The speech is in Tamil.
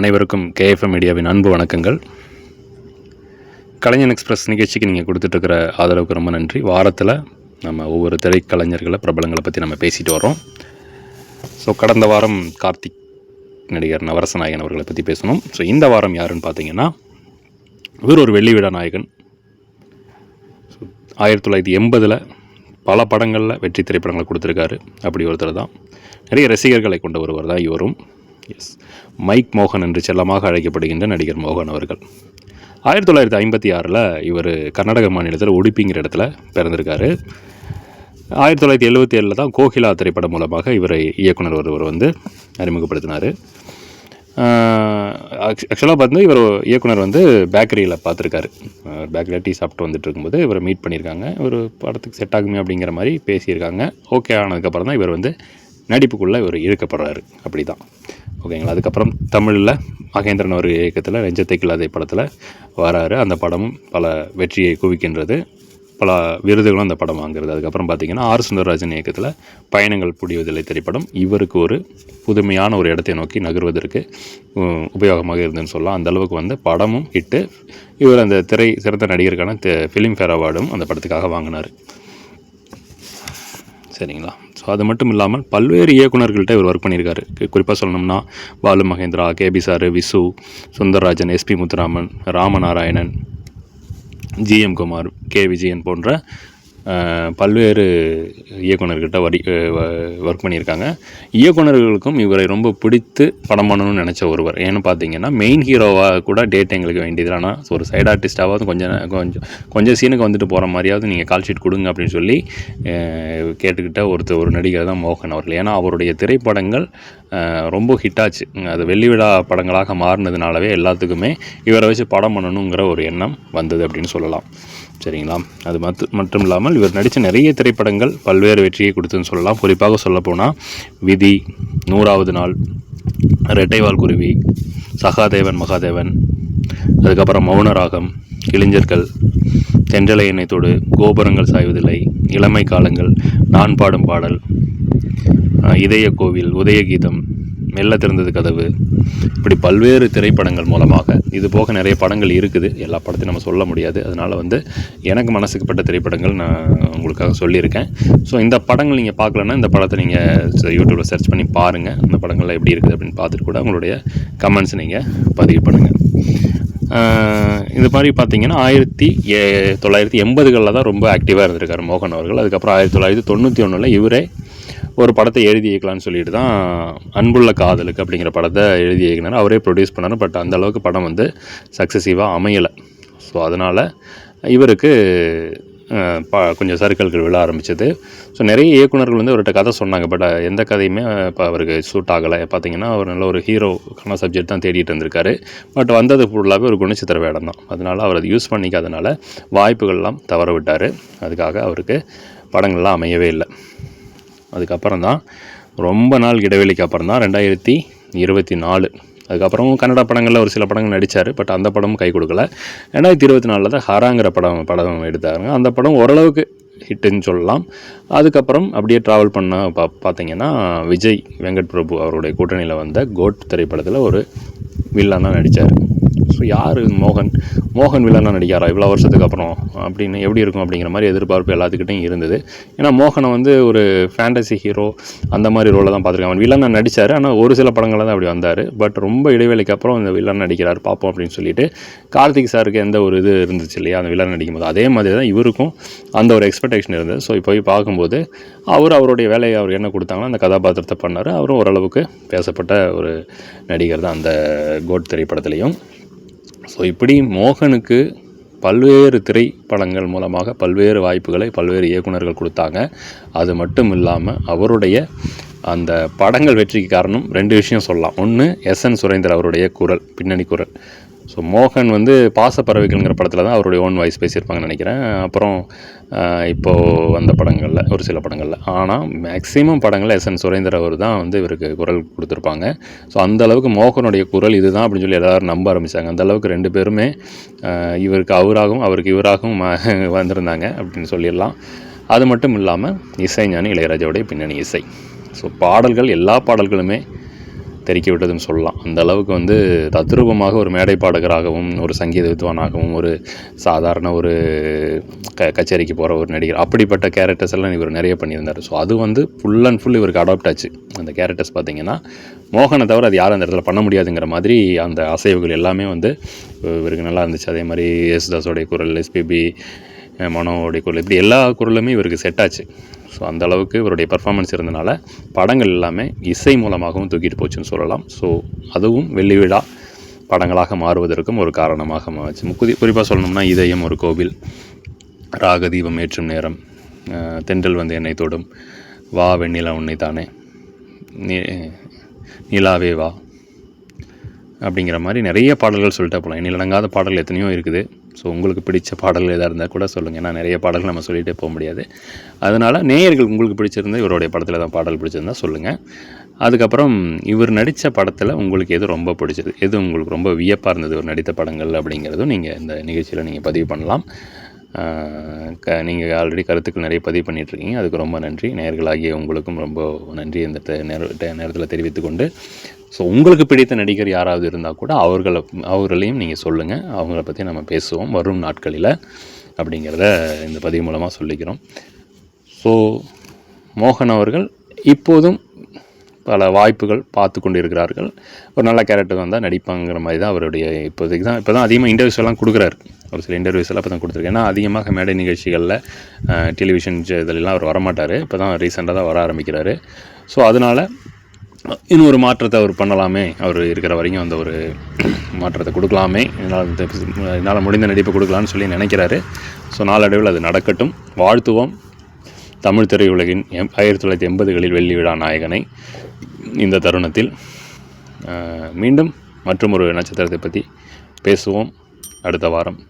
அனைவருக்கும் கேஎஃப்எம் மீடியாவின் அன்பு வணக்கங்கள். கலைஞன் எக்ஸ்பிரஸ் நிகழ்ச்சிக்கு நீங்கள் கொடுத்துட்ருக்கிற ஆதரவுக்கு ரொம்ப நன்றி. வாரத்தில் நம்ம ஒவ்வொரு திரைக்கலைஞர்களை பிரபலங்களை பற்றி நம்ம பேசிட்டு வரோம் ஸோ கடந்த வாரம் கார்த்திக் நடிகர் நவரசநாயகன் அவர்களை பற்றி பேசணும். ஸோ இந்த வாரம் யாருன்னு பார்த்தீங்கன்னா இவர் ஒரு வெள்ளி விழா நாயகன். ஸோ ஆயிரத்தி தொள்ளாயிரத்தி எண்பதில் பல படங்களில் வெற்றி திரைப்படங்களை கொடுத்துருக்காரு. அப்படி ஒருத்தர் தான். நிறைய ரசிகர்களை கொண்ட ஒருவர் தான் இவரும். எஸ் மைக் மோகன் என்று செல்லமாக அழைக்கப்படுகின்ற நடிகர் மோகன் அவர்கள். ஆயிரத்தி தொள்ளாயிரத்தி ஐம்பத்தி ஆறில் இவர் கர்நாடக மாநிலத்தில் உடுப்பிங்கிற இடத்துல பிறந்திருக்காரு. ஆயிரத்தி தொள்ளாயிரத்தி எழுபத்தி ஏழில் தான் கோகிலா திரைப்படம் மூலமாக இவரை இயக்குனர் ஒருவர் வந்து அறிமுகப்படுத்தினார். ஆக்சுவலாக பார்த்து இவர் இயக்குனர் வந்து பேக்கரியில் பார்த்துருக்காரு. பேக்கரியில் டீ சாப்பிட்டு வந்துட்டு இருக்கும்போது இவரை மீட் பண்ணியிருக்காங்க. ஒரு படத்துக்கு செட் ஆகுமே அப்படிங்கிற மாதிரி பேசியிருக்காங்க. ஓகே ஆனதுக்கப்புறம் தான் இவர் வந்து நடிப்புக்குள்ளே இவர் இழுக்கப்படுறாரு. அப்படி தான் ஓகேங்களா? அதுக்கப்புறம் தமிழில் மகேந்திரன் ஒரு இயக்கத்தில் நெஞ்சத்தை கில்லாதை படத்தில் வராரு. அந்த படமும் பல வெற்றியை குவிக்கின்றது. பல விருதுகளும் அந்த படம் வாங்குறது. அதுக்கப்புறம் பார்த்தீங்கன்னா ஆர் சுந்தரராஜன் இயக்கத்தில் பயணங்கள் புடிவதில்லை திரைப்படம். இவருக்கு ஒரு புதுமையான ஒரு இடத்தை நோக்கி நகர்வதற்கு உபயோகமாக இருந்ததுன்னு சொல்லலாம். அந்த அளவுக்கு வந்து படமும் இட்டு இவர் அந்த திரை சிறந்த நடிகருக்கான ஃபிலிம்ஃபேர் அவார்டும் அந்த படத்துக்காக வாங்கினார். சரிங்களா? ஸோ அது மட்டும் இல்லாமல் பல்வேறு இயக்குநர்கள்ட்ட இவர் ஒர்க் பண்ணியிருக்காரு. குறிப்பாக சொல்லணும்னா Balu Mahendra KB sir Visu Sundararajan SP Muthuraman Ramanarayanan GM Kumar K Vijayan போன்ற பல்வேறு இயக்குனர்கிட்ட வரி ஒர்க் பண்ணியிருக்காங்க. இயக்குனர்களுக்கும் இவரை ரொம்ப பிடித்து படம் பண்ணணும்னு நினச்ச ஒருவர். ஏன்னு பார்த்தீங்கன்னா மெயின் ஹீரோவாக கூட டேட் எங்களுக்கு வேண்டியது. ஆனால் ஒரு சைடு ஆர்டிஸ்டாவது கொஞ்சம் கொஞ்சம் கொஞ்சம் சீனுக்கு வந்துட்டு போகிற மாதிரியாவது நீங்கள் கால் ஷீட் கொடுங்க அப்படின்னு சொல்லி கேட்டுக்கிட்ட ஒருத்தர் ஒரு நடிகர் தான் மோகன் அவர்கள். ஏன்னா அவருடைய திரைப்படங்கள் ரொம்ப ஹிட் ஆச்சு. அது வெள்ளிவிழா படங்களாக மாறினதுனாலவே எல்லாத்துக்குமே இவரை வச்சு படம் பண்ணணுங்கிற ஒரு எண்ணம் வந்தது அப்படின்னு சொல்லலாம். சரிங்களா? அது மத்து மட்டும் இல்லாமல் இவர் நடித்த நிறைய திரைப்படங்கள் பல்வேறு வெற்றியை கொடுத்துன்னு சொல்லலாம். குறிப்பாக சொல்லப்போனால் விதி நூறாவது நாள் ரெட்டைவால் குருவி சகாதேவன் மகாதேவன் அதுக்கப்புறம் மௌனராகம் இளைஞர்கள் தென்றலை எண்ணெய்த்தோடு கோபுரங்கள் சாய்வதில்லை இளமை காலங்கள் நான் பாடும் பாடல் இதய கோவில் உதயகீதம் மெல்ல திறந்தது கதவு. இப்படி பல்வேறு திரைப்படங்கள் மூலமாக. இது போக நிறைய படங்கள் இருக்குது. எல்லா படத்தையும் நம்ம சொல்ல முடியாது. அதனால் வந்து எனக்கு மனசுக்கு பட்ட திரைப்படங்கள் நான் உங்களுக்காக சொல்லியிருக்கேன். ஸோ இந்த படங்கள் நீங்கள் பார்க்கலன்னா இந்த படத்தை நீங்கள் யூடியூப்பில் சர்ச் பண்ணி பாருங்கள் இந்த படங்கள்லாம் எப்படி இருக்குது அப்படின்னு பார்த்துட்டு கூட உங்களுடைய கமெண்ட்ஸ் நீங்கள் பதிவு பண்ணுங்கள் இது மாதிரி பார்த்தீங்கன்னா ஆயிரத்தி ஏ தொள்ளாயிரத்தி எண்பதுகளில் தான் ரொம்ப ஆக்டிவாக இருந்திருக்காரு மோகன் அவர்கள். அதுக்கப்புறம் ஆயிரத்தி தொள்ளாயிரத்தி தொண்ணூற்றி ஒன்றில் இவரே ஒரு படத்தை எழுதி இயக்கலாம்னு சொல்லிட்டு தான் அன்புள்ள காதலுக்கு அப்படிங்கிற படத்தை எழுதி இயக்கினார். அவரே ப்ரொடியூஸ் பண்ணார். பட் அந்த அளவுக்கு படம் வந்து சக்ஸஸிவாக அமையலை. ஸோ அதனால் இவருக்கு ப கொஞ்சம் சர்க்கிள்கள் விழ ஆரம்பிச்சது. ஸோ நிறைய இயக்குனர்கள் வந்து அவர்கிட்ட கதை சொன்னாங்க. பட் எந்த கதையுமே இப்போ அவருக்கு சூட் ஆகலை. பார்த்தீங்கன்னா அவர் நல்ல ஒரு ஹீரோக்கான சப்ஜெக்ட் தான் தேடிட்டு இருந்திருக்காரு. பட் வந்தது ஃபுல்லாகவே ஒரு குணச்சித்திர வேடம் தான். அதனால் அவர் அதை யூஸ் பண்ணிக்காதனால வாய்ப்புகள்லாம் தவற விட்டார். அதுக்காக அவருக்கு படங்கள்லாம் அமையவே இல்லை. அதுக்கப்புறம் தான் ரொம்ப நாள் இடைவெளிக்கு அப்புறம் தான் ரெண்டாயிரத்தி இருபத்தி நாலு அதுக்கப்புறம் கன்னட படங்களில் ஒரு சில படங்கள் நடித்தார் பட் அந்த படமும் கை கொடுக்கல. ரெண்டாயிரத்தி இருபத்தி நாலில் தான் ஹராங்கிற படம் படம் எடுத்தாருங்க அந்த படம் ஓரளவுக்கு ஹிட்டுன்னு சொல்லலாம். அதுக்கப்புறம் அப்படியே ட்ராவல் பண்ண பா பார்த்தீங்கன்னா விஜய் வெங்கட் பிரபு அவருடைய கூட்டணியில் வந்த கோட் திரைப்படத்தில் ஒரு வில்லனாக நடித்தார் ஸோ யார் மோகன்? மோகன் வில்லனாக நடிக்காரா இவ்வளோ வருஷத்துக்கு அப்புறம் அப்படின்னு எப்படி இருக்கும் அப்படிங்கிற மாதிரி எதிர்பார்ப்பு எல்லாத்துக்கிட்டையும் இருந்தது. ஏன்னா மோகனை வந்து ஒரு ஃபேண்டசி ஹீரோ அந்த மாதிரி ரோலை தான் பார்த்துருக்காங்க. அவன் வில்லனாக நடித்தார் ஆனால் ஒரு சில படங்களில் தான் அப்படி வந்தார். பட் ரொம்ப இடைவேளைக்கு அப்புறம் இந்த வில்லன் நடிக்கிறார் பார்ப்போம் அப்படின்னு சொல்லிட்டு கார்த்திக் சாருக்கு எந்த ஒரு இது இருந்துச்சு இல்லையா? அந்த வில்லன் நடிக்கும்போது. அதே மாதிரி தான் இவருக்கும் அந்த ஒரு எக்ஸ்பெக்டேஷன் இருந்தது. ஸோ போய் பார்க்கும்போது அவர் அவருடைய வேலையை அவர் என்ன கொடுத்தாங்களோ அந்த கதாபாத்திரத்தை பண்ணார். அவரும் ஓரளவுக்கு பேசப்பட்ட ஒரு நடிகர் தான் அந்த கோட் திரைப்படத்துலேயும். ஸோ இப்படி மோகனுக்கு பல்வேறு திரைப்படங்கள் மூலமாக பல்வேறு வாய்ப்புகளை பல்வேறு இயக்குனர்கள் கொடுத்தாங்க. அது மட்டும் இல்லாமல் அவருடைய அந்த படங்கள் வெற்றிக்கு காரணம் ரெண்டு விஷயம் சொல்லலாம். ஒன்று எஸ் என் சுரேந்தர் அவருடைய குரல் பின்னணி குரல். ஸோ மோகன் வந்து பாசப்பறவைகள்ங்கிற படத்தில் தான் அவருடைய ஓன் வாய்ஸ் பேசியிருப்பாங்கன்னு நினைக்கிறேன். அப்புறம் இப்போது வந்த படங்களில் ஒரு சில படங்களில். ஆனால் மேக்ஸிமம் படங்களில் எஸ் என் சுரேந்தர் அவர் தான் வந்து இவருக்கு குரல் கொடுத்துருப்பாங்க. ஸோ அந்த அளவுக்கு மோகனுடைய குரல் இதுதான் அப்படின்னு சொல்லி எல்லோரும் நம்ப ஆரம்பித்தாங்க அந்த அளவுக்கு ரெண்டு பேருமே இவருக்கு அவராகவும் அவருக்கு இவராகவும் வந்திருந்தாங்க அப்படின்னு சொல்லிடலாம். அது மட்டும் இல்லாமல் இசைஞானி இளையராஜாவுடைய பின்னணி இசை. ஸோ பாடல்கள் எல்லா பாடல்களுமே தெறிக்க விட்டதுன்னு சொல்லலாம். அந்த அளவுக்கு வந்து தத்ரூபமாக ஒரு மேடை பாடகராகவும் ஒரு சங்கீத வித்வானாகவும் ஒரு சாதாரண ஒரு க கச்சேரிக்கு போகிற ஒரு நடிகர் அப்படிப்பட்ட கேரக்டர்ஸ் எல்லாம் இவர் நிறைய பண்ணியிருந்தார். ஸோ அது வந்து ஃபுல் அண்ட் ஃபுல் இவருக்கு அடாப்ட் ஆச்சு. அந்த கேரக்டர்ஸ் பார்த்தீங்கன்னா மோகனை தவிர அது யாரும் அந்த இடத்துல பண்ண முடியாதுங்கிற மாதிரி அந்த அசைவுகள் எல்லாமே வந்து இவருக்கு நல்லா இருந்துச்சு. அதே மாதிரி யேசுதாஸோடைய குரல் எஸ்பிபி மனோவுடைய குரல் இப்படி எல்லா குரலுமே இவருக்கு செட் ஆச்சு. ஸோ அந்த அளவுக்கு இவருடைய பர்ஃபார்மன்ஸ் இருந்தனால படங்கள் எல்லாமே இசை மூலமாகவும் தூக்கிட்டு போச்சுன்னு சொல்லலாம். ஸோ அதுவும் வெள்ளி விழா படங்களாக மாறுவதற்கும் ஒரு காரணமாக மாச்சு முக்குதி குறிப்பாக சொல்லணும்னா இதயம் ஒரு கோவில். ராகதீபம் ஏற்றும் நேரம் தென்றல் வந்து என்னை தொடும். வா வெண்ணிலா உன்னை தானே நீ நிலாவே வா. அப்படிங்கிற மாதிரி நிறைய பாடல்கள் சொல்லிட்டே போகலாம் எண்ணிலடங்காத பாடல் எத்தனையோ இருக்குது. ஸோ உங்களுக்கு பிடிச்ச பாடல் எதாக இருந்தால் கூட சொல்லுங்கள் ஏன்னா நிறைய பாடல்கள் நம்ம சொல்லிகிட்டே போக முடியாது. அதனால் நேயர்கள் உங்களுக்கு பிடிச்சிருந்தா இவருடைய படத்தில் தான் பாடல் பிடிச்சிருந்தா சொல்லுங்கள் அதுக்கப்புறம் இவர் நடித்த படத்தில் உங்களுக்கு எது ரொம்ப பிடிச்சது? எது உங்களுக்கு ரொம்ப வியப்பாக இருந்தது? இவர் நடித்த படங்கள் அப்படிங்கிறதும் நீங்கள் இந்த நிகழ்ச்சியில் நீங்கள் பதிவு பண்ணலாம். க நீங்கள் ஆல்ரெடி கருத்துக்கள் நிறைய பதிவு பண்ணிகிட்ருக்கீங்க அதுக்கு ரொம்ப நன்றி. நேயர்களாகிய உங்களுக்கும் ரொம்ப நன்றி இந்த நேர நேரத்தில் தெரிவித்துக்கொண்டு ஸோ உங்களுக்கு பிடித்த நடிகர் யாராவது இருந்தால் கூட அவர்களை அவர்களையும் நீங்கள் சொல்லுங்கள் அவங்கள பற்றி நம்ம பேசுவோம். வரும் நாட்களில் அப்படிங்கிறத இந்த பதிவு மூலமாக சொல்லிக்கிறோம். ஸோ மோகன் அவர்கள் இப்போதும் பல வாய்ப்புகள் பார்த்து கொண்டு இருக்கிறார்கள் ஒரு நல்ல கேரக்டர் வந்தால் நடிப்பாங்கிற மாதிரி தான் அவருடைய இப்போதைக்கு தான் இப்போ தான் அதிகமாக இன்டர்வியூஸ் எல்லாம் கொடுக்குறாரு. ஒரு சில இன்டர்வியூஸ் எல்லாம் இப்போ தான் கொடுத்துருக்கேன். ஏன்னா அதிகமாக மேடை நிகழ்ச்சிகளில் டெலிவிஷன் இதிலெல்லாம் அவர் வரமாட்டார். இப்போ தான் ரீசெண்டாக தான் வர ஆரம்பிக்கிறாரு. ஸோ அதனால் இன்னும் ஒரு மாற்றத்தை அவர் பண்ணலாமே. அவர் இருக்கிற வரைக்கும் அந்த ஒரு மாற்றத்தை கொடுக்கலாமே. என்னால் இந்த- என்னால் முடிந்த நடிப்பை கொடுக்கலான்னு சொல்லி நினைக்கிறாரு. ஸோ நாளடைவில் அது நடக்கட்டும். வாழ்த்துவோம். தமிழ் திரையுலகின் எம் ஆயிரத்தி தொள்ளாயிரத்தி எண்பதுகளில் வெள்ளி விழா நாயகனை இந்த தருணத்தில் மீண்டும் மற்றும் ஒரு நட்சத்திரத்தை பற்றி பேசுவோம். அடுத்த வாரம்.